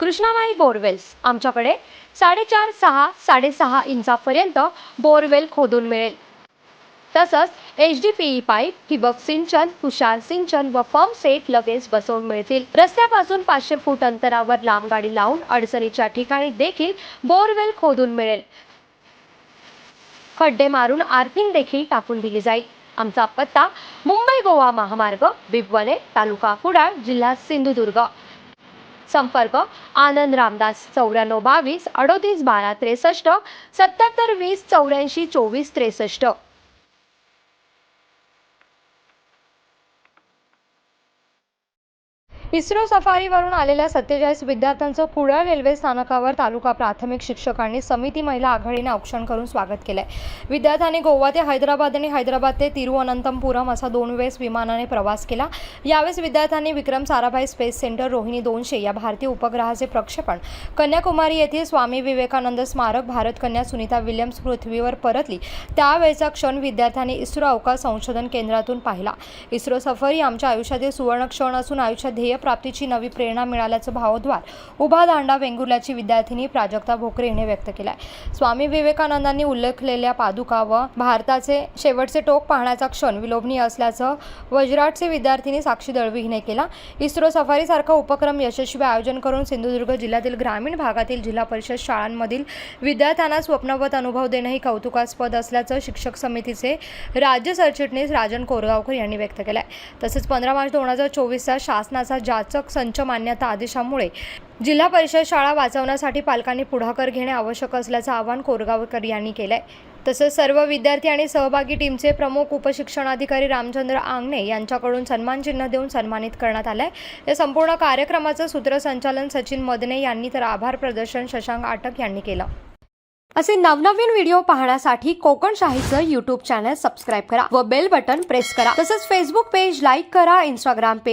Krishnabai borewells आमच्याकडे साडेचार सहा साडेसहा इंचापर्यंत बोरवेल खोदून मिळेल. तसंच H D P E pipe ठिबक सिंचन तुषार सिंचन व पंप सेट लगेच बसवून मिळतील. रस्त्यापासून पाचशे फूट अंतरावर लांब गाडी लावून अडचणीच्या ठिकाणी देखील बोरवेल खोदून मिळेल. खड्डे मारून आर्थिंग देखील टाकून दिली जाईल. आमचा पत्ता मुंबई गोवा महामार्ग बिबवले तालुका कुडाळ जिल्हा सिंधुदुर्ग. संपर्क. आनंद रामदास चौऱ्याण्णव बावीस अडोतीस बारा त्रेसष्ट सत्याहत्तर वीस चौऱ्याऐंशी चोवीस त्रेसष्ट. इस्रो सफारीवरून आलेल्या सत्तेचाळीस विद्यार्थ्यांचं कुडाळ रेल्वे स्थानकावर तालुका प्राथमिक शिक्षकांनी समिती महिला आघाडीने औक्षण करून स्वागत केलं आहे विद्यार्थ्यांनी गोवा ते हैदराबाद आणि हैदराबाद ते तिरुअनंतपुरम असा दोन वेळेस विमानाने प्रवास केला. यावेळेस विद्यार्थ्यांनी विक्रम साराभाई स्पेस सेंटर रोहिणी दोनशे या भारतीय उपग्रहाचे प्रक्षेपण कन्याकुमारी येथील स्वामी विवेकानंद स्मारक भारत कन्या सुनीता विल्यम्स पृथ्वीवर परतली. त्यावेळेचा क्षण विद्यार्थ्यांनी इस्रो अवकाश संशोधन केंद्रातून पाहिला. इस्रो सफर ही आमच्या आयुष्यातील सुवर्ण क्षण असून आयुष्यात प्राप्तीची नवी प्रेरणा मिळाल्याचं भावद्वार उभा दांडा वेंगुर्ल्याची विद्यार्थिनी प्राजक्ता भोकरे हिने व्यक्त केलाय. स्वामी विवेकानंदांनी उल्लेखलेल्या पादुका व भारताचे शेवटचे टोक पाहण्याचा क्षण विलोभनीय असल्याचं वज्राटचे विद्यार्थिनी साक्षी दळवी हिने केला. इस्रो सफारीसारखा उपक्रम यशस्वी आयोजन करून सिंधुदुर्ग जिल्ह्यातील ग्रामीण भागातील जिल्हा परिषद शाळांमधील विद्यार्थ्यांना स्वप्नवत अनुभव देणं ही कौतुकास्पद असल्याचं शिक्षक समितीचे राज्य सरचिटणीस राजन कोरगावकर यांनी व्यक्त केलं आहे तसेच पंधरा मार्च दोन हजार चोवीसचा शासनाचा जाचक संच मान्यता आदेशामुळे जिल्हा परिषद शाळा वाचवण्यासाठी पालकांनी पुढाकार घेणे आवश्यक असल्याचं आवाहन कोरगावकर यांनी केलंय. तसंच सर्व विद्यार्थी आणि सहभागी टीमचे प्रमुख उपशिक्षणाधिकारी रामचंद्र आंगणे यांच्याकडून सन्मानचिन्ह देऊन सन्मानित करण्यात आलंय. या संपूर्ण कार्यक्रमाचं सूत्रसंचालन सचिन मदने यांनी तर आभार प्रदर्शन शशांक आटक यांनी केलं. असे नवनवीन व्हिडिओ पाहण्यासाठी कोकणशाहीचं यूट्यूब युट्यूब चॅनल सबस्क्राईब करा व बेल बटन प्रेस करा. तसंच फेसबुक पेज लाईक करा इंस्टाग्राम पेज